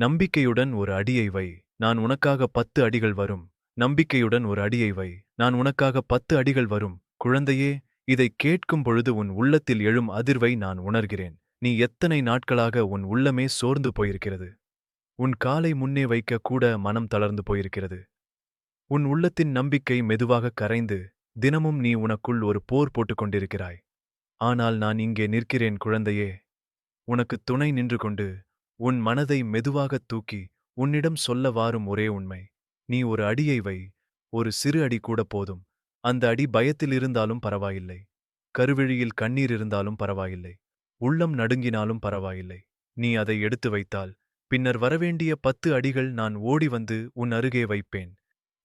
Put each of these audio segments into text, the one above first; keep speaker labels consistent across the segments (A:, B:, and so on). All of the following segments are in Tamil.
A: நம்பிக்கையுடன் ஒரு அடியை வை நான் உனக்காக பத்து அடிகள் வரும். நம்பிக்கையுடன் ஒரு அடியை வை நான் உனக்காக பத்து அடிகள் வரும். குழந்தையே இதைக் கேட்கும் பொழுது உன் உள்ளத்தில் எழும் அதிர்வை நான் உணர்கிறேன். நீ எத்தனை நாட்களாக உன் உள்ளமே சோர்ந்து போயிருக்கிறது? உன் காலை முன்னே வைக்க கூட மனம் தளர்ந்து போயிருக்கிறது. உன் உள்ளத்தின் நம்பிக்கை மெதுவாக கரைந்து தினமும் நீ உனக்குள் ஒரு போர் போட்டுக் கொண்டிருக்கிறாய். ஆனால் நான் இங்கே நிற்கிறேன் குழந்தையே. உனக்கு துணை நின்று கொண்டு உன் மனதை மெதுவாகத் தூக்கி உன்னிடம் சொல்ல வாரும் ஒரே உண்மை. நீ ஒரு அடியை வை ஒரு சிறு அடி கூட போதும். அந்த அடி பயத்தில் இருந்தாலும் பரவாயில்லை. கருவிழியில் கண்ணீர் இருந்தாலும் பரவாயில்லை. உள்ளம் நடுங்கினாலும் பரவாயில்லை. நீ அதை எடுத்து வைத்தால் பின்னர் வரவேண்டிய பத்து அடிகள் நான் ஓடி வந்து உன் அருகே வைப்பேன்.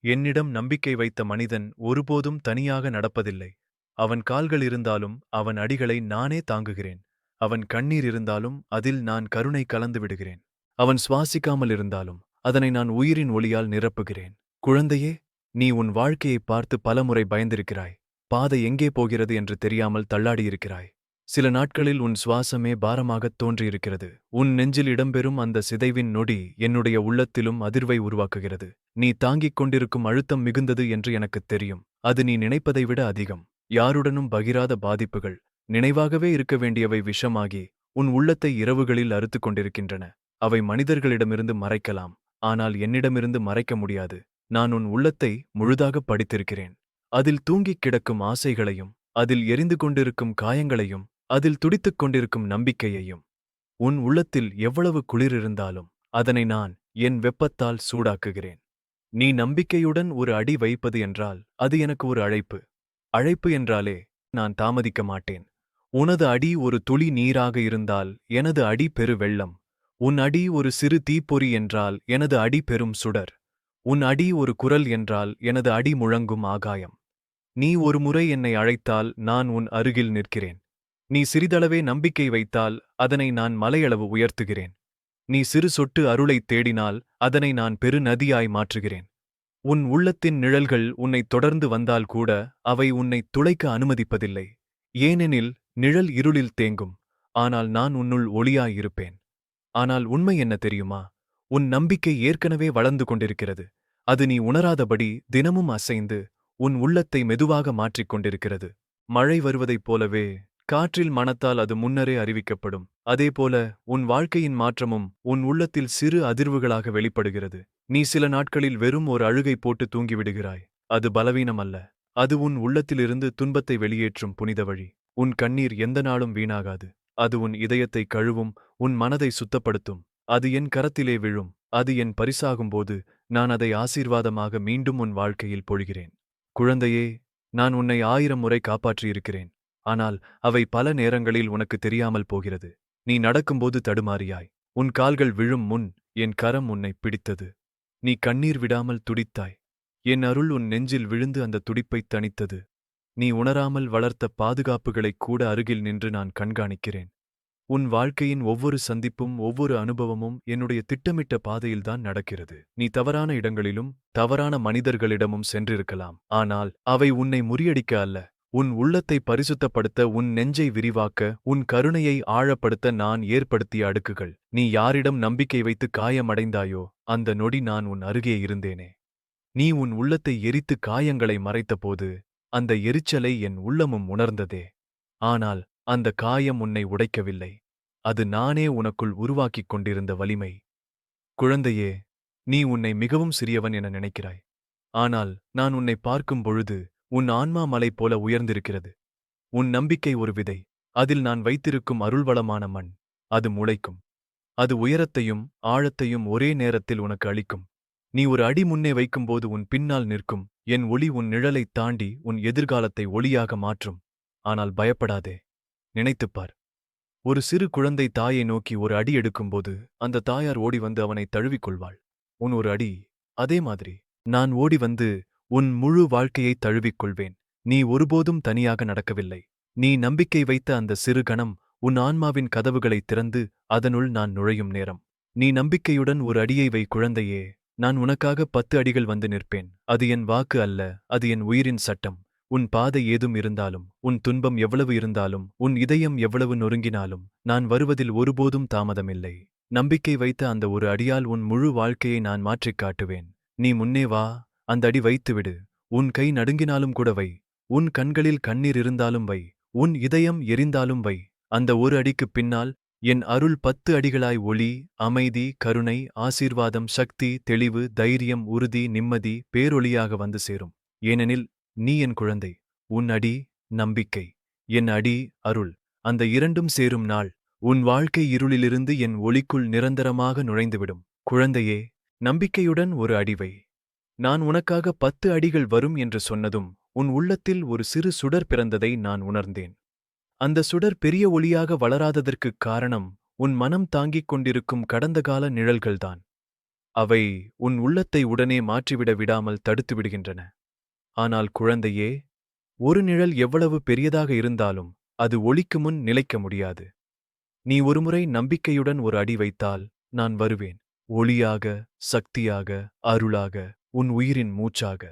A: என்னிடம் நம்பிக்கை வைத்த மனிதன் ஒருபோதும் தனியாக நடப்பதில்லை. அவன் கால்கள் இருந்தாலும் அவன் அடிகளை நானே தாங்குகிறேன். அவன் கண்ணீர் இருந்தாலும் அதில் நான் கருணை கலந்து விடுகிறேன். அவன் சுவாசிக்காமல் இருந்தாலும் அதனை நான் உயிரின் ஒளியால் நிரப்புகிறேன். குழந்தையே நீ உன் வாழ்க்கையைப் பார்த்து பலமுறை பயந்திருக்கிறாய். பாதை எங்கே போகிறது என்று தெரியாமல் தள்ளாடியிருக்கிறாய். சில நாட்களில் உன் சுவாசமே பாரமாகத் தோன்றியிருக்கிறது. உன் நெஞ்சில் இடம்பெறும் அந்த சிதைவின் நொடி என்னுடைய உள்ளத்திலும் அதிர்வை உருவாக்குகிறது. நீ தாங்கிக் கொண்டிருக்கும் அழுத்தம் மிகுந்தது என்று எனக்குத் தெரியும். அது நீ நினைப்பதை விட அதிகம். யாருடனும் பகிராத பாதிப்புகள் நினைவாகவே இருக்க வேண்டியவை விஷமாகி உன் உள்ளத்தை இரவுகளில் அறுத்துக் கொண்டிருக்கின்றன. அவை மனிதர்களிடமிருந்து மறைக்கலாம். ஆனால் என்னிடமிருந்து மறைக்க முடியாது. நான் உன் உள்ளத்தை முழுதாக படித்திருக்கிறேன். அதில் தூங்கிக் கிடக்கும் ஆசைகளையும் அதில் எரிந்து கொண்டிருக்கும் காயங்களையும் அதில் துடித்துக் கொண்டிருக்கும் நம்பிக்கையையும். உன் உள்ளத்தில் எவ்வளவு குளிர் இருந்தாலும் அதனை நான் என் வெப்பத்தால் சூடாக்குகிறேன். நீ நம்பிக்கையுடன் ஒரு அடி வைப்பது என்றால் அது எனக்கு ஒரு அழைப்பு. அழைப்பு என்றாலே நான் தாமதிக்க மாட்டேன். உனது அடி ஒரு துளி நீராக இருந்தால் எனது அடி பெரு வெள்ளம் உன் அடி ஒரு சிறு தீப்பொறி என்றால் எனது அடி பெரும் சுடர். உன் அடி ஒரு குரல் என்றால் எனது அடி முழங்கும் ஆகாயம். நீ ஒரு முறை என்னை அழைத்தால் நான் உன் அருகில் நிற்கிறேன். நீ சிறிதளவே நம்பிக்கை வைத்தால் அதனை நான் மலையளவு உயர்த்துகிறேன். நீ சிறு சொட்டு அருளைத் தேடினால் அதனை நான் பெரு நதியாய் மாற்றுகிறேன். உன் உள்ளத்தின் நிழல்கள் உன்னை தொடர்ந்து வந்தால் கூட அவை உன்னை துளைக்க அனுமதிப்பதில்லை. ஏனெனில் நிழல் இருளில் தேங்கும் ஆனால் நான் உன்னுள் ஒளியாயிருப்பேன். ஆனால் உண்மை என்ன தெரியுமா? உன் நம்பிக்கை ஏற்கனவே வளர்ந்து கொண்டிருக்கிறது. அது நீ உணராதபடி தினமும் அசைந்து உன் உள்ளத்தை மெதுவாக மாற்றிக் கொண்டிருக்கிறது. மழை வருவதைப் போலவே காற்றில் மனத்தால் அது முன்னரே அறிவிக்கப்படும். அதேபோல உன் வாழ்க்கையின் மாற்றமும் உன் உள்ளத்தில் சிறு அதிர்வுகளாக வெளிப்படுகிறது. நீ சில நாட்களில் வெறும் ஒரு அழுகை போட்டு தூங்கிவிடுகிறாய். அது பலவீனம் அல்ல அது உன் உள்ளத்திலிருந்து துன்பத்தை வெளியேற்றும் புனித வழி. உன் கண்ணீர் எந்த நாளும் வீணாகாது. அது உன் இதயத்தை கழுவும் உன் மனதை சுத்தப்படுத்தும். அது என் கரத்திலே விழும். அது என் பரிசாகும்போது நான் அதை ஆசீர்வாதமாக மீண்டும் உன் வாழ்க்கையில் பொழிகிறேன். குழந்தையே நான் உன்னை ஆயிரம் முறை காப்பாற்றியிருக்கிறேன். ஆனால் அவை பல நேரங்களில் உனக்கு தெரியாமல் போகிறது. நீ நடக்கும்போது தடுமாறியாய். உன் கால்கள் விழும் முன் என் கரம் உன்னை பிடித்தது. நீ கண்ணீர் விடாமல் துடித்தாய். என் அருள் உன் நெஞ்சில் விழுந்து அந்த துடிப்பைத் தணித்தது. நீ உணராமல் வளர்த்த பாதுகாப்புகளைக் கூட அருகில் நின்று நான் கண்காணிக்கிறேன். உன் வாழ்க்கையின் ஒவ்வொரு சந்திப்பும் ஒவ்வொரு அனுபவமும் என்னுடைய திட்டமிட்ட பாதையில்தான் நடக்கிறது. நீ தவறான இடங்களிலும் தவறான மனிதர்களிடமும் சென்றிருக்கலாம். ஆனால் அவை உன்னை முறியடிக்க அல்ல. உன் உள்ளத்தை பரிசுத்தப்படுத்த உன் நெஞ்சை விரிவாக்க உன் கருணையை ஆழப்படுத்த நான் ஏற்படுத்திய அடுக்குகள். நீ யாரிடம் நம்பிக்கை வைத்து காயமடைந்தாயோ அந்த நொடி நான் உன் அருகே இருந்தேனே. நீ உன் உள்ளத்தை எரித்து காயங்களை மறைத்தபோது அந்த எரிச்சலை என் உள்ளமும் உணர்ந்ததே. ஆனால் அந்த காயம் உன்னை உடைக்கவில்லை. அது நானே உனக்குள் உருவாக்கிக் கொண்டிருந்த வலிமை. குழந்தையே நீ உன்னை மிகவும் சிறியவன் என நினைக்கிறாய். ஆனால் நான் உன்னை பார்க்கும் பொழுது உன் ஆன்மா மலை போல உயர்ந்திருக்கிறது. உன் நம்பிக்கை ஒரு விதை. அதில் நான் வைத்திருக்கும் அருள்வளமான மண். அது முளைக்கும். அது உயரத்தையும் ஆழத்தையும் ஒரே நேரத்தில் உனக்கு அளிக்கும். நீ ஒரு அடி முன்னே வைக்கும்போது உன் பின்னால் நிற்கும். என் ஒளி உன் நிழலைத் தாண்டி உன் எதிர்காலத்தை ஒளியாக மாற்றும். ஆனால் பயப்படாதே. நினைத்துப்பார் ஒரு சிறு குழந்தை தாயை நோக்கி ஒரு அடி எடுக்கும்போது அந்த தாயார் ஓடி வந்து அவனை தழுவிக்கொள்வாள். உன் ஒரு அடி. அதே மாதிரி. நான் ஓடி வந்து உன் முழு வாழ்க்கையை தழுவிக் கொள்வேன் நீ ஒருபோதும் தனியாக நடக்கவில்லை. நீ நம்பிக்கை வைத்த அந்த சிறு கணம் உன் ஆன்மாவின் கதவுகளைத் திறந்து அதனுள் நான் நுழையும் நேரம். நீ நம்பிக்கையுடன் ஒரு அடியை வை குழந்தையே. நான் உனக்காக பத்து அடிகள் வந்து நிற்பேன். அது என் வாக்கு அல்ல அது என் உயிரின் சட்டம். உன் பாதை ஏதும் இருந்தாலும் உன் துன்பம் எவ்வளவு இருந்தாலும் உன் இதயம் எவ்வளவு நொறுங்கினாலும் நான் வருவதில் ஒருபோதும் தாமதமில்லை. நம்பிக்கை வைத்த அந்த ஒரு அடியால் உன் முழு வாழ்க்கையை நான் மாற்றிக் காட்டுவேன். நீ முன்னே வா அந்த அடி வைத்துவிடு உன் கை நடுங்கினாலும் கூட வை. உன் கண்களில் கண்ணீர் இருந்தாலும் வை. உன் இதயம் எரிந்தாலும் வை. அந்த ஒரு அடிக்குப் பின்னால் என் அருள் பத்து அடிகளாய் ஒளி அமைதி கருணை ஆசீர்வாதம் சக்தி தெளிவு தைரியம் உறுதி நிம்மதி பேரொளியாக வந்து சேரும். ஏனெனில் நீ என் குழந்தை உன் அடி நம்பிக்கை என் அடி அருள். அந்த இரண்டும் சேரும் நாள் உன் வாழ்க்கை இருளிலிருந்து என் ஒளிக்குள் நிரந்தரமாக நுழைந்துவிடும். குழந்தையே நம்பிக்கையுடன் ஒரு அடிவை நான் உனக்காக பத்து அடிகள் வரும் என்று சொன்னதும் உன் உள்ளத்தில் ஒரு சிறு சுடர் பிறந்ததை நான் உணர்ந்தேன். அந்த சுடர் பெரிய ஒளியாக வளராததற்குக் காரணம் உன் மனம் தாங்கிக் கொண்டிருக்கும் கடந்த கால நிழல்கள்தான். அவை உன் உள்ளத்தை உடனே மாற்றிவிட விடாமல் தடுத்துவிடுகின்றன ஆனால் குழந்தையே ஒரு நிழல் எவ்வளவு பெரியதாக இருந்தாலும் அது ஒளிக்கு முன் நிலைக்க முடியாது. நீ ஒருமுறை நம்பிக்கையுடன் ஒரு அடி வைத்தால் நான் வருவேன். ஒளியாக சக்தியாக அருளாக உன் உயிரின் மூச்சாக.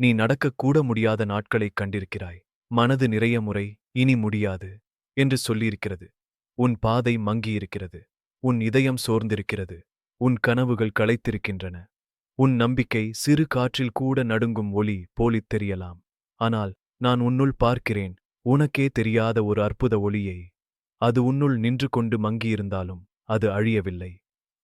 A: நீ நடக்கக்கூட முடியாத நாட்களைக் கண்டிருக்கிறாய். மனது நிறைய முறை இனி முடியாது என்று சொல்லியிருக்கிறது. உன் பாதை மங்கியிருக்கிறது. உன் இதயம் சோர்ந்திருக்கிறது. உன் கனவுகள் களைத்திருக்கின்றன. உன் நம்பிக்கை சிறு காற்றில் கூட நடுங்கும் ஒளி போலித் தெரியலாம். ஆனால் நான் உன்னுள் பார்க்கிறேன். உனக்கே தெரியாத ஒரு அற்புத ஒளியை. அது உன்னுள் நின்று கொண்டு மங்கியிருந்தாலும் அது அழியவில்லை.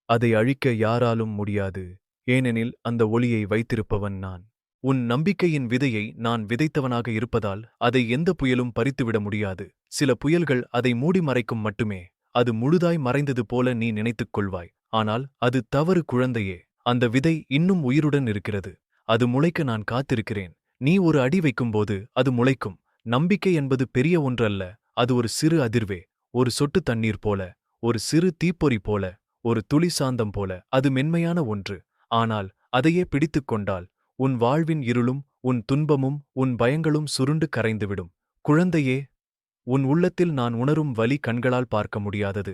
A: அதை அழிக்க யாராலும் முடியாது. ஏனெனில் அந்த ஒளியை வைத்திருப்பவன் நான். உன் நம்பிக்கையின் விதையை நான் விதைத்தவனாக இருப்பதால் அதை எந்த புயலும் பறித்துவிட முடியாது. சில புயல்கள் அதை மூடி மறைக்கும் மட்டுமே. அது முழுதாய் மறைந்தது போல நீ நினைத்துக் கொள்வாய். ஆனால் அது தவறு குழந்தையே. அந்த விதை இன்னும் உயிருடன் இருக்கிறது. அது முளைக்க நான் காத்திருக்கிறேன். நீ ஒரு அடி வைக்கும்போது அது முளைக்கும். நம்பிக்கை என்பது பெரிய ஒன்றல்ல. அது ஒரு சிறு அதிர்வே. ஒரு சொட்டு தண்ணீர் போல. ஒரு சிறு தீப்பொறி போல. ஒரு துளி சாந்தம் போல. அது மென்மையான ஒன்று. ஆனால் அதையே பிடித்துக் கொண்டால் உன் வாழ்வின் இருளும் உன் துன்பமும் உன் பயங்களும் சுருண்டு கரைந்துவிடும். குழந்தையே உன் உள்ளத்தில் நான் உணரும் வலி கண்களால் பார்க்க முடியாதது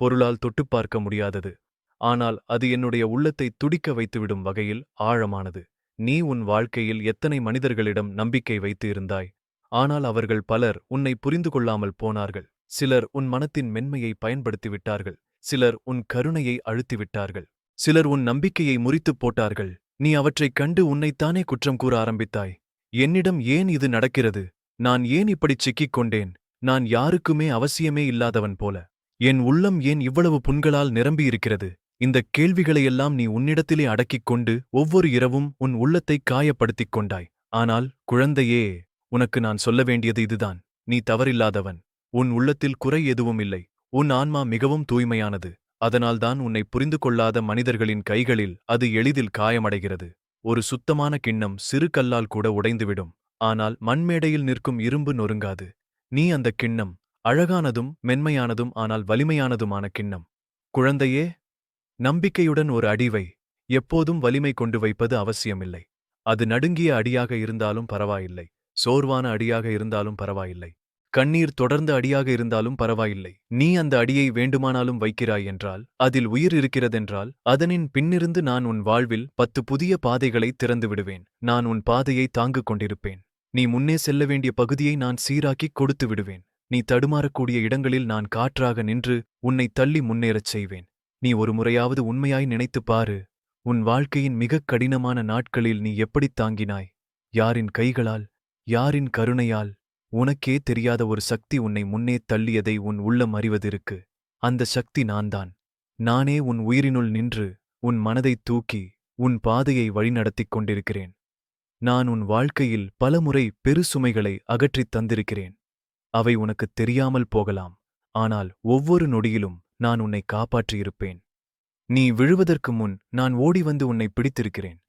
A: பொருளால் தொட்டுப் பார்க்க முடியாதது. ஆனால் அது என்னுடைய உள்ளத்தை துடிக்க வைத்துவிடும் வகையில் ஆழமானது. நீ உன் வாழ்க்கையில் எத்தனை மனிதர்களிடம் நம்பிக்கை வைத்து இருந்தாய்? ஆனால் அவர்கள் பலர் உன்னை புரிந்து கொள்ளாமல் போனார்கள். சிலர் உன் மனத்தின் மென்மையை பயன்படுத்திவிட்டார்கள். சிலர் உன் கருணையை அழுத்திவிட்டார்கள். சிலர் உன் நம்பிக்கையை முறித்துப் போட்டார்கள். நீ அவற்றைக் கண்டு உன்னைத்தானே குற்றம் கூற ஆரம்பித்தாய். என்னிடம் ஏன் இது நடக்கிறது? நான் ஏன் இப்படிச் சிக்கிக் கொண்டேன் நான் யாருக்குமே அவசியமே இல்லாதவன் போல. என் உள்ளம் ஏன் இவ்வளவு புண்களால் நிரம்பியிருக்கிறது? இந்தக் கேள்விகளையெல்லாம் நீ உன்னிடத்திலே அடக்கிக் கொண்டு ஒவ்வொரு இரவும் உன் உள்ளத்தைக் காயப்படுத்திக் கொண்டாய். ஆனால் குழந்தையே உனக்கு நான் சொல்ல வேண்டியது இதுதான். நீ தவறில்லாதவன். உன் உள்ளத்தில் குறை எதுவும் இல்லை உன் ஆன்மா மிகவும் தூய்மையானது. அதனால்தான் உன்னை புரிந்து கொள்ளாத மனிதர்களின் கைகளில் அது எளிதில் காயமடைகிறது. ஒரு சுத்தமான கிண்ணம் சிறு கல்லால் கூட உடைந்துவிடும். ஆனால் மண்மேடையில் நிற்கும் இரும்பு நொறுங்காது. நீ அந்த கிண்ணம் அழகானதும் மென்மையானதும் ஆனால் வலிமையானதுமான கிண்ணம். குழந்தையே நம்பிக்கையுடன் ஒரு அடிவை எப்போதும் வலிமை கொண்டு வைப்பது அவசியமில்லை. அது நடுங்கிய அடியாக இருந்தாலும் பரவாயில்லை. சோர்வான அடியாக இருந்தாலும் பரவாயில்லை. கண்ணீர் தொடர்ந்து அடியாக இருந்தாலும் பரவாயில்லை. நீ அந்த அடியை வேண்டுமானாலும் வைக்கிறாய் என்றால் அதில் உயிர் இருக்கிறதென்றால் அதனின் பின்னிருந்து நான் உன் வாழ்வில் பத்து புதிய பாதைகளை திறந்து விடுவேன். நான் உன் பாதையை தாங்கிக் கொண்டிருப்பேன். நீ முன்னே செல்ல வேண்டிய பகுதியை நான் சீராக்கிக் கொடுத்து விடுவேன். நீ தடுமாறக்கூடிய இடங்களில் நான் காற்றாக நின்று உன்னை தள்ளி முன்னேறச் செய்வேன். நீ ஒரு முறையாவது உண்மையாய் நினைத்துப் பாரு. உன் வாழ்க்கையின் மிகக் கடினமான நாட்களில் நீ எப்படித் தாங்கினாய்? யாரின் கைகளால்? யாரின் கருணையால்? உனக்கே தெரியாத ஒரு சக்தி உன்னை முன்னே தள்ளியதை உன் உள்ளம் அறிவதிருக்கு அந்த சக்தி நான்தான். நானே உன் உயிரினுள் நின்று உன் மனதைத் தூக்கி உன் பாதையை வழிநடத்திக் கொண்டிருக்கிறேன். நான் உன் வாழ்க்கையில் பலமுறை பெருசுமைகளை அகற்றித் தந்திருக்கிறேன். அவை உனக்குத் தெரியாமல் போகலாம். ஆனால் ஒவ்வொரு நொடியிலும் நான் உன்னை காப்பாற்றியிருப்பேன். நீ விழுவதற்கு முன் நான் ஓடி வந்து உன்னை பிடித்திருக்கிறேன்.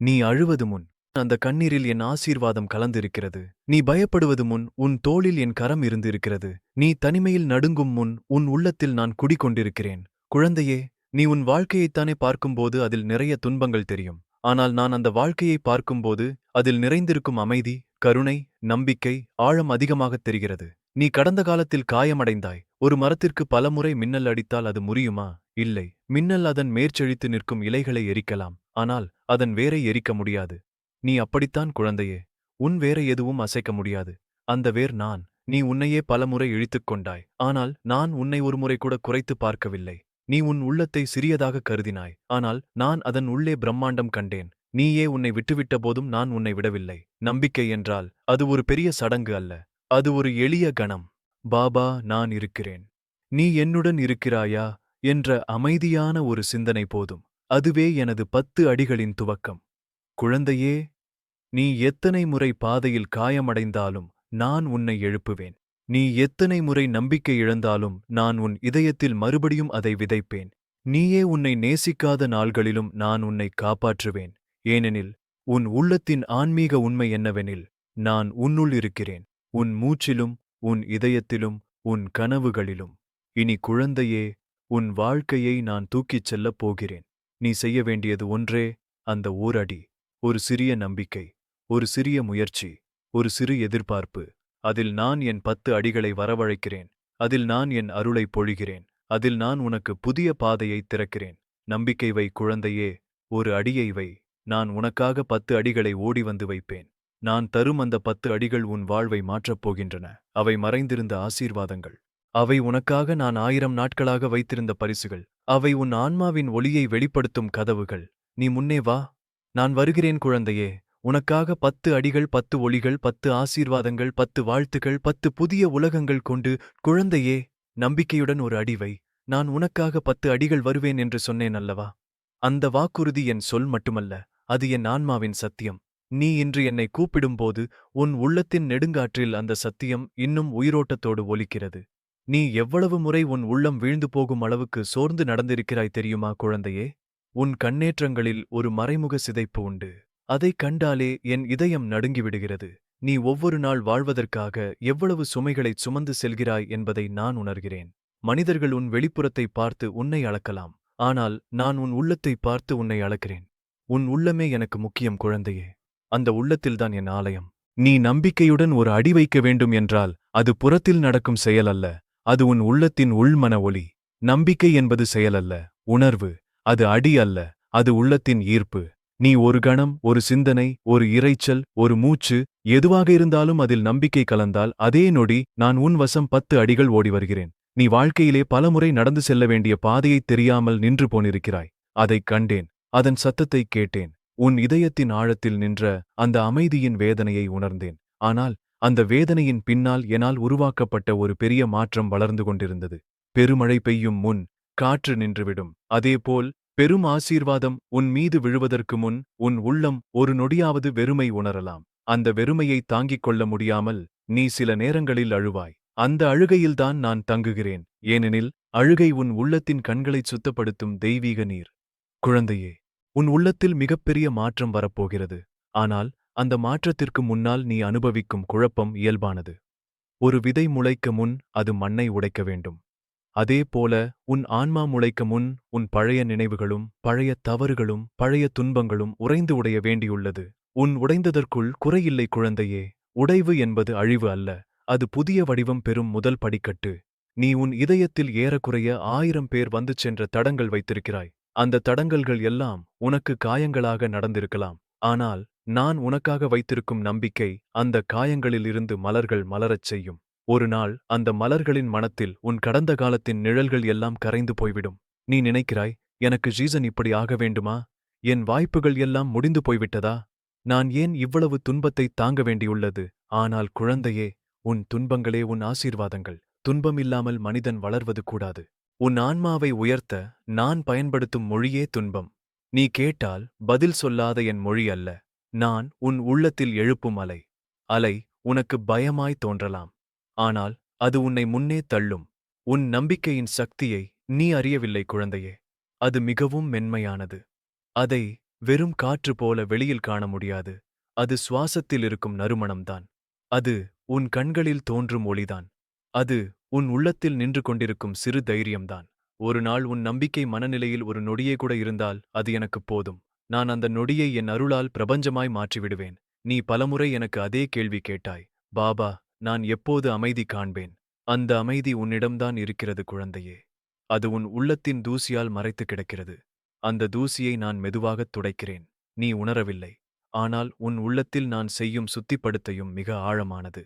A: நீ அழுவது முன் அந்த கண்ணீரில் என் ஆசீர்வாதம் கலந்திருக்கிறது. நீ பயப்படுவது முன் உன் தோளில் என் கரம் இருந்திருக்கிறது. நீ தனிமையில் நடுங்கும் முன் உன் உள்ளத்தில் நான் குடிகொண்டிருக்கிறேன். குழந்தையே நீ உன் வாழ்க்கையைத்தானே பார்க்கும்போது அதில் நிறைய துன்பங்கள் தெரியும். ஆனால் நான் அந்த வாழ்க்கையை பார்க்கும்போது அதில் நிறைந்திருக்கும் அமைதி கருணை நம்பிக்கை ஆழம் அதிகமாகத் தெரிகிறது. நீ கடந்த காலத்தில் காயமடைந்தாய். ஒரு மரத்திற்கு பலமுறை மின்னல் அடித்தால் அது முறியுமா? இல்லை. மின்னல் அதன் மேற்செழித்து நிற்கும் இலைகளை எரிக்கலாம். ஆனால் அதன் வேரை எரிக்க முடியாது. நீ அப்படித்தான் குழந்தையே உன் வேற எதுவும் அசைக்க முடியாது. அந்த வேர் நான் நீ உன்னையே பலமுறை இழித்துக் கொண்டாய். ஆனால் நான் உன்னை ஒருமுறை கூட குறைத்து பார்க்கவில்லை. நீ உன் உள்ளத்தை சிறியதாக கருதினாய். ஆனால் நான் அதன் உள்ளே பிரம்மாண்டம் கண்டேன். நீயே உன்னை விட்டுவிட்ட போதும் நான் உன்னை விடவில்லை. நம்பிக்கை என்றால் அது ஒரு பெரிய சடங்கு அல்ல. அது ஒரு எளிய கணம். பாபா நான் இருக்கிறேன். நீ என்னுடன் இருக்கிறாயா? என்ற அமைதியான ஒரு சிந்தனை போதும். அதுவே எனது பத்து அடிகளின் துவக்கம். குழந்தையே நீ எத்தனை முறை பாதையில் காயமடைந்தாலும் நான் உன்னை எழுப்புவேன். நீ எத்தனை முறை நம்பிக்கை இழந்தாலும் நான் உன் இதயத்தில் மறுபடியும் அதை விதைப்பேன். நீயே உன்னை நேசிக்காத நாள்களிலும் நான் உன்னை காப்பாற்றுவேன். ஏனெனில் உன் உள்ளத்தின் ஆன்மீக உண்மை என்னவெனில் நான் உன்னுள் இருக்கிறேன். உன் மூச்சிலும் உன் இதயத்திலும் உன் கனவுகளிலும். இனி குழந்தையே உன் வாழ்க்கையை நான் தூக்கிச் செல்லப் போகிறேன். நீ செய்ய வேண்டியது ஒன்றே அந்த ஓரடி ஒரு சிறிய நம்பிக்கை. ஒரு சிறிய முயற்சி ஒரு சிறு எதிர்பார்ப்பு. அதில் நான் என் பத்து அடிகளை வரவழைக்கிறேன். அதில் நான் என் அருளை பொழிகிறேன். அதில் நான் உனக்கு புதிய பாதையை திறக்கிறேன். நம்பிக்கை வை குழந்தையே ஒரு அடியை வை. நான் உனக்காக பத்து அடிகளை ஓடி வந்து வைப்பேன். நான் தரும் அந்த பத்து அடிகள் உன் வாழ்வை மாற்றப் போகின்றன. அவை மறைந்திருந்த ஆசீர்வாதங்கள். அவை உனக்காக நான் ஆயிரம் நாட்களாக வைத்திருந்த பரிசுகள். அவை உன் ஆன்மாவின் ஒளியை வெளிப்படுத்தும் கதவுகள். நீ முன்னே வா. நான் வருகிறேன் குழந்தையே. உனக்காக பத்து அடிகள் பத்து ஒளிகள் பத்து ஆசீர்வாதங்கள் பத்து வாழ்த்துகள் பத்து புதிய உலகங்கள் கொண்டு குழந்தையே நம்பிக்கையுடன் ஒரு அடிவை நான் உனக்காக பத்து அடிகள் வருவேன் என்று சொன்னேன் அல்லவா? அந்த வாக்குறுதி என் சொல் மட்டுமல்ல அது என் ஆன்மாவின் சத்தியம். நீ இன்று என்னை கூப்பிடும்போது உன் உள்ளத்தின் நெடுங்காற்றில் அந்த சத்தியம் இன்னும் உயிரோட்டத்தோடு ஒலிக்கிறது. நீ எவ்வளவு முறை உன் உள்ளம் வீழ்ந்து போகும் அளவுக்கு சோர்ந்து நடந்திருக்கிறாய் தெரியுமா குழந்தையே? உன் கண்ணேற்றங்களில் ஒரு மறைமுக சிதைப்பு உண்டு. அதைக் கண்டாலே என் இதயம் நடுங்கிவிடுகிறது. நீ ஒவ்வொரு நாள் வாழ்வதற்காக எவ்வளவு சுமைகளைச் சுமந்து செல்கிறாய் என்பதை நான் உணர்கிறேன். மனிதர்கள் உன் வெளிப்புறத்தை பார்த்து உன்னை அளக்கலாம். ஆனால் நான் உன் உள்ளத்தை பார்த்து உன்னை அளக்கிறேன். உன் உள்ளமே எனக்கு முக்கியம் குழந்தையே. அந்த உள்ளத்தில்தான் என் ஆலயம். நீ நம்பிக்கையுடன் ஒரு அடி வைக்க வேண்டும் என்றால் அது புறத்தில் நடக்கும் செயல் அல்ல. அது உன் உள்ளத்தின் உள்மன ஒளி. நம்பிக்கை என்பது செயலல்ல உணர்வு. அது அடி அல்ல. அது உள்ளத்தின் ஈர்ப்பு. நீ ஒரு கணம் ஒரு சிந்தனை ஒரு இரைச்சல் ஒரு மூச்சு எதுவாக இருந்தாலும் அதில் நம்பிக்கை கலந்தால் அதே நொடி நான் உன் வசம் பத்து அடிகள் ஓடி வருகிறேன். நீ வாழ்க்கையிலே பலமுறை நடந்து செல்ல வேண்டிய பாதையைத் தெரியாமல் நின்று போனிருக்கிறாய். அதைக் கண்டேன் அதன் சத்தத்தைக் கேட்டேன். உன் இதயத்தின் ஆழத்தில் நின்ற அந்த அமைதியின் வேதனையை உணர்ந்தேன். ஆனால் அந்த வேதனையின் பின்னால் என்னால் உருவாக்கப்பட்ட ஒரு பெரிய மாற்றம் வளர்ந்து கொண்டிருந்தது. பெருமழை பெய்யும் முன் காற்று நின்றுவிடும். அதேபோல் பெரும் ஆசீர்வாதம் உன் மீது விழுவதற்கு முன் உன் உள்ளம் ஒரு நொடியாவது வெறுமை உணரலாம். அந்த வெறுமையை தாங்கிக் கொள்ள முடியாமல் நீ சில நேரங்களில் அழுவாய். அந்த அழுகையில்தான் நான் தங்குகிறேன். ஏனெனில் அழுகை உன் உள்ளத்தின் கண்களைச் சுத்தப்படுத்தும் தெய்வீக நீர். குழந்தையே உன் உள்ளத்தில் மிகப்பெரிய மாற்றம் வரப்போகிறது. ஆனால் அந்த மாற்றத்திற்கு முன்னால் நீ அனுபவிக்கும் குழப்பம் இயல்பானது. ஒரு விதை முளைக்க முன் அது மண்ணை உடைக்க வேண்டும். அதே போல உன் ஆன்மா முளைக்க முன் உன் பழைய நினைவுகளும் பழைய தவறுகளும் பழைய துன்பங்களும் உறைந்து உடைய வேண்டியுள்ளது. உன் உடைந்ததற்குள் குறையில்லை குழந்தையே உடைவு என்பது அழிவு அல்ல அது புதிய வடிவம் பெறும் முதல் படிக்கட்டு. நீ உன் இதயத்தில் ஏறக்குறைய ஆயிரம் பேர் வந்து சென்ற தடங்கள் வைத்திருக்கிறாய். அந்த தடங்கல்கள் எல்லாம் உனக்கு காயங்களாக நடந்திருக்கலாம். ஆனால் நான் உனக்காக வைத்திருக்கும் நம்பிக்கை அந்த காயங்களிலிருந்து மலர்கள் மலரச் செய்யும். ஒரு நாள் அந்த மலர்களின் மனத்தில் உன் கடந்த காலத்தின் நிழல்கள் எல்லாம் கரைந்து போய்விடும். நீ நினைக்கிறாய் எனக்கு ஜீசன் இப்படி ஆக வேண்டுமா? என் வாய்ப்புகள் எல்லாம் முடிந்து போய்விட்டதா? நான் ஏன் இவ்வளவு துன்பத்தை தாங்க வேண்டியுள்ளது? ஆனால் குழந்தையே உன் துன்பங்களே உன் ஆசீர்வாதங்கள். துன்பமில்லாமல் மனிதன் வளர்வது கூடாது. உன் ஆன்மாவை உயர்த்த நான் பயன்படுத்தும் மொழியே துன்பம். நீ கேட்டால் பதில் சொல்லாத என் மொழி அல்ல. நான் உன் உள்ளத்தில் எழுப்பும் அலை. அலை உனக்கு பயமாய் தோன்றலாம். ஆனால் அது உன்னை முன்னே தள்ளும். உன் நம்பிக்கையின் சக்தியை நீ அறியவில்லை குழந்தையே. அது மிகவும் மென்மையானது. அதை வெறும் காற்று போல வெளியில் காண முடியாது. அது சுவாசத்தில் இருக்கும் நறுமணம்தான். அது உன் கண்களில் தோன்றும் ஒளிதான். அது உன் உள்ளத்தில் நின்று கொண்டிருக்கும் சிறு தைரியம்தான். ஒரு நாள் உன் நம்பிக்கை மனநிலையில் ஒரு நொடியே கூட இருந்தால் அது எனக்குப் போதும். நான் அந்த நொடியை என் அருளால் பிரபஞ்சமாய் மாற்றிவிடுவேன். நீ பலமுறை எனக்கு அதே கேள்வி கேட்டாய். பாபா நான் எப்போது அமைதி காண்பேன்? அந்த அமைதி உன்னிடம்தான் இருக்கிறது குழந்தையே. அது உன் உள்ளத்தின் தூசியால் மறைத்து கிடக்கிறது. அந்த தூசியை நான் மெதுவாகத் துடைக்கிறேன். நீ உணரவில்லை. ஆனால் உன் உள்ளத்தில் நான் செய்யும் சுத்திப்படுத்தையும் மிக ஆழமானது.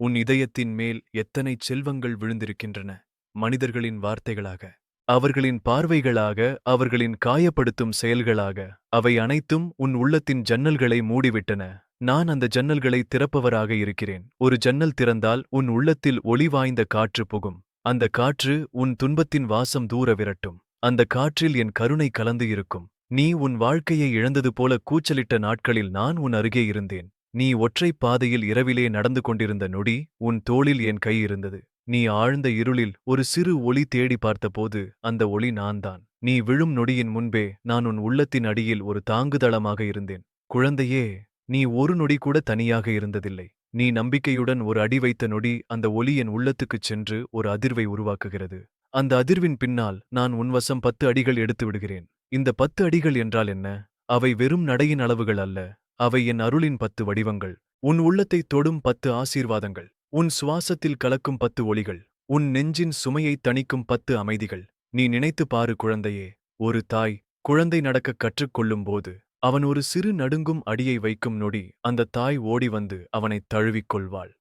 A: உன் இதயத்தின் மேல் எத்தனை செல்வங்கள் விழுந்திருக்கின்றன? மனிதர்களின் வார்த்தைகளாக. அவர்களின் பார்வைகளாக அவர்களின் காயப்படுத்தும் செயல்களாக. அவை அனைத்தும் உன் உள்ளத்தின் ஜன்னல்களை மூடிவிட்டன. நான் அந்த ஜன்னல்களை திறப்பவராக இருக்கிறேன். ஒரு ஜன்னல் திறந்தால் உன் உள்ளத்தில் ஒளி வாய்ந்த காற்று புகும். அந்த காற்று உன் துன்பத்தின் வாசம் தூர விரட்டும். அந்த காற்றில் என் கருணை கலந்து இருக்கும். நீ உன் வாழ்க்கையை இழந்தது போல கூச்சலிட்ட நாட்களில் நான் உன் அருகே இருந்தேன். நீ ஒற்றைப் பாதையில் இரவிலே நடந்து கொண்டிருந்த நொடி உன் தோளில் என் கை இருந்தது. நீ ஆழ்ந்த இருளில் ஒரு சிறு ஒளி தேடி பார்த்தபோது அந்த ஒளி நான்தான். நீ விழும் நொடியின் முன்பே நான் உன் உள்ளத்தின் அடியில் ஒரு தாங்குதளமாக இருந்தேன். குழந்தையே நீ ஒரு நொடி கூட தனியாக இருந்ததில்லை. நீ நம்பிக்கையுடன் ஒரு அடி வைத்த நொடி அந்த ஒலி என் உள்ளத்துக்குச் சென்று ஒரு அதிர்வை உருவாக்குகிறது. அந்த அதிர்வின் பின்னால் நான் உன்வசம் பத்து அடிகள் எடுத்து விடுகிறேன். இந்த பத்து அடிகள் என்றால் என்ன? அவை வெறும் நடையின் அளவுகள் அல்ல. அவை என் அருளின் பத்து வடிவங்கள். உன் உள்ளத்தை தொடும் பத்து ஆசீர்வாதங்கள். உன் சுவாசத்தில் கலக்கும் பத்து ஒளிகள். உன் நெஞ்சின் சுமையை தணிக்கும் பத்து அமைதிகள். நீ நினைத்து பாரு குழந்தையே. ஒரு தாய் குழந்தை நடக்கக் கற்றுக்கொள்ளும் போது அவன் ஒரு சிறு நடுங்கும் அடியை வைக்கும் நொடி அந்த தாய் ஓடி வந்து அவனைத் தழுவிக் கொள்வாள்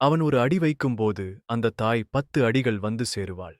A: அவன் ஒரு அடி வைக்கும்போது அந்த தாய் பத்து அடிகள் வந்து சேருவாள்.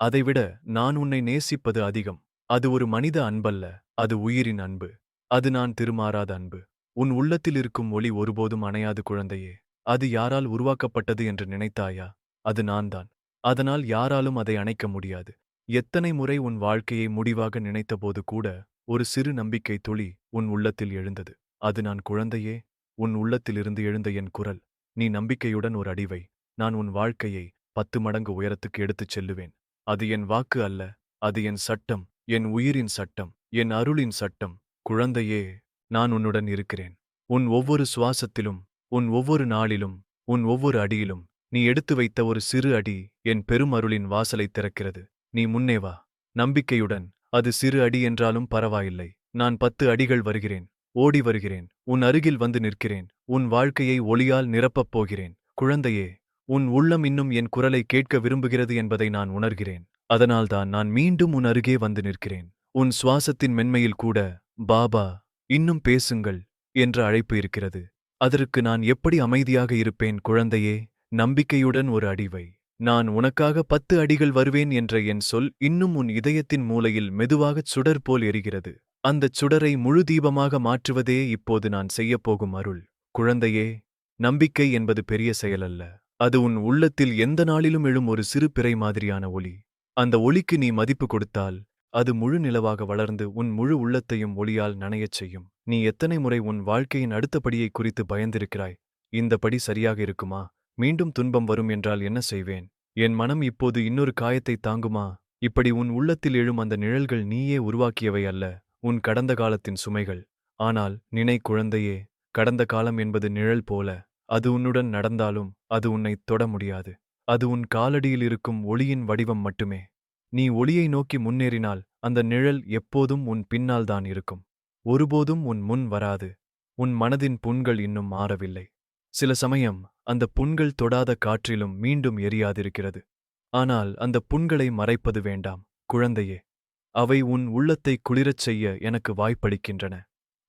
A: அதைவிட நான் உன்னை நேசிப்பது அதிகம். அது ஒரு மனித அன்பல்ல அது உயிரின் அன்பு. அது நான் திருமாறாத அன்பு. உன் உள்ளத்தில் இருக்கும் ஒளி ஒருபோதும் அணையாது குழந்தையே. அது யாரால் உருவாக்கப்பட்டது என்று நினைத்தாயா? அது நான்தான். அதனால் யாராலும் அதை அணைக்க முடியாது. எத்தனை முறை உன் வாழ்க்கையை முடிவாக நினைத்தபோது கூட ஒரு சிறு நம்பிக்கை துளி உன் உள்ளத்தில் எழுந்தது. அது நான் குழந்தையே உன் உள்ளத்திலிருந்து எழுந்த என் குரல். நீ நம்பிக்கையுடன் ஒரு அடிவை நான் உன் வாழ்க்கையை பத்து மடங்கு உயரத்துக்கு எடுத்துச் செல்லுவேன். அது என் வாக்கு அல்ல அது என் சட்டம் என் உயிரின் சட்டம் என் அருளின் சட்டம். குழந்தையே நான் உன்னுடன் இருக்கிறேன். உன் ஒவ்வொரு சுவாசத்திலும் உன் ஒவ்வொரு நாளிலும் உன் ஒவ்வொரு அடியிலும் நீ எடுத்து வைத்த ஒரு சிறு அடி என் பெரும் அருளின் வாசலை திறக்கிறது. நீ முன்னே வா. நம்பிக்கையுடன் அது சிறு அடி என்றாலும் பரவாயில்லை. நான் பத்து அடிகள் வருகிறேன். ஓடி வருகிறேன். உன் அருகில் வந்து நிற்கிறேன். உன் வாழ்க்கையை ஒளியால் நிரப்பப் போகிறேன். குழந்தையே உன் உள்ளம் இன்னும் என் குரலை கேட்க விரும்புகிறது என்பதை நான் உணர்கிறேன். அதனால்தான் நான் மீண்டும் உன் அருகே வந்து நிற்கிறேன். உன் சுவாசத்தின் மென்மையில் கூட பாபா இன்னும் பேசுங்கள் என்ற அழைப்பு இருக்கிறது. அதற்கு நான் எப்படி அமைதியாக இருப்பேன் குழந்தையே? நம்பிக்கையுடன் ஒரு அடிவை நான் உனக்காக பத்து அடிகள் வருவேன் என்ற என் சொல் இன்னும் உன் இதயத்தின் மூலையில் மெதுவாகச் சுடர் போல் எரிகிறது. அந்தச் சுடரை முழு தீபமாக மாற்றுவதே இப்போது நான் செய்யப்போகும் அருள். குழந்தையே நம்பிக்கை என்பது பெரிய செயலல்ல. அது உன் உள்ளத்தில் எந்த நாளிலும் எழும் ஒரு சிறு பிறை மாதிரியான ஒளி அந்த ஒளிக்கு நீ மதிப்பு கொடுத்தால் அது முழு நிலவாக வளர்ந்து உன் முழு உள்ளத்தையும் ஒளியால் நனையச் செய்யும். நீ எத்தனை முறை உன் வாழ்க்கையின் அடுத்தபடியை குறித்து பயந்திருக்கிறாய்? இந்த படி சரியாக இருக்குமா? மீண்டும் துன்பம் வரும் என்றால் என்ன செய்வேன்? என் மனம் இப்போது இன்னொரு காயத்தை தாங்குமா? இப்படி உன் உள்ளத்தில் எழும் அந்த நிழல்கள் நீயே உருவாக்கியவை அல்ல உன் கடந்த காலத்தின் சுமைகள். ஆனால் நினை குழந்தையே கடந்த காலம் என்பது நிழல் போல அது உன்னுடன் நடந்தாலும் அது உன்னை தொட முடியாது. அது உன் காலடியில் இருக்கும் ஒளியின் வடிவம் மட்டுமே. நீ ஒளியை நோக்கி முன்னேறினால் அந்த நிழல் எப்போதும் உன் பின்னால்தான் இருக்கும். ஒருபோதும் உன் முன் வராது. உன் மனதின் புண்கள் இன்னும் மாறவில்லை. சில சமயம் அந்த புண்கள் தொடாத காற்றிலும் மீண்டும் எரியாதிருக்கிறது. ஆனால் அந்த புண்களை மறைப்பது வேண்டாம் குழந்தையே. அவை உன் உள்ளத்தை குளிரச் செய்ய எனக்கு வாய்ப்பளிக்கின்றன.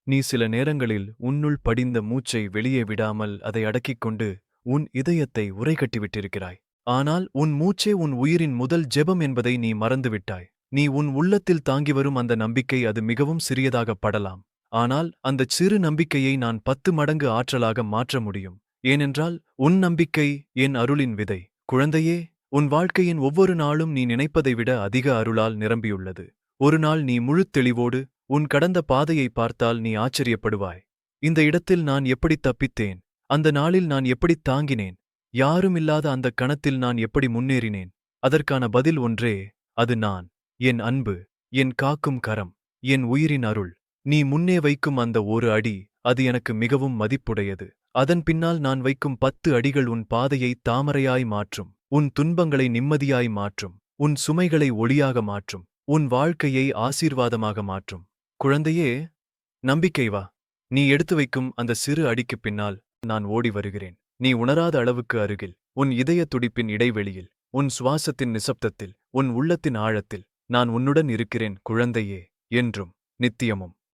A: நீ சில நேரங்களில் உன்னுள் படிந்த மூச்சை வெளியே விடாமல் அதை அடக்கிக் கொண்டு உன் இதயத்தை உரைகட்டிவிட்டிருக்கிறாய் ஆனால் உன் மூச்சே உன் உயிரின் முதல் ஜெபம் என்பதை நீ மறந்துவிட்டாய். நீ உன் உள்ளத்தில் தாங்கி வரும் அந்த நம்பிக்கை அது மிகவும் சிறியதாகப் படலாம் ஆனால் அந்தச் சிறு நம்பிக்கையை நான் பத்து மடங்கு ஆற்றலாக மாற்ற முடியும். ஏனென்றால் உன் நம்பிக்கை என் அருளின் விதை. குழந்தையே உன் வாழ்க்கையின் ஒவ்வொரு நாளும் நீ நினைப்பதை விட அதிக அருளால் நிரம்பியுள்ளது. ஒரு நாள் நீ முழுத் தெளிவோடு உன் கடந்த பாதையை பார்த்தால் நீ ஆச்சரியப்படுவாய். இந்த இடத்தில் நான் எப்படி தப்பித்தேன்? அந்த நாளில் நான் எப்படித் தாங்கினேன்? யாருமில்லாத அந்த கணத்தில் நான் எப்படி முன்னேறினேன்? அதற்கான பதில் ஒன்றே அது நான் என் அன்பு என் காக்கும் கரம் என் உயிரின் அருள். நீ முன்னே வைக்கும் அந்த ஒரு அடி அது எனக்கு மிகவும் மதிப்புடையது. அதன் பின்னால் நான் வைக்கும் பத்து அடிகள் உன் பாதையை தாமரையாய் மாற்றும் உன் துன்பங்களை நிம்மதியாய் மாற்றும் உன் சுமைகளை ஒளியாக மாற்றும் உன் வாழ்க்கையை ஆசீர்வாதமாக மாற்றும். குழந்தையே நம்பிக்கை வா. நீ எடுத்து வைக்கும் அந்த சிறு அடிக்குப் பின்னால் நான் ஓடி வருகிறேன். நீ உணராத அளவுக்கு அருகில் உன் இதய துடிப்பின் இடைவெளியில் உன் சுவாசத்தின் நிசப்தத்தில் உன் உள்ளத்தின் ஆழத்தில் நான் உன்னுடன் இருக்கிறேன் குழந்தையே என்றும் நித்தியமும்.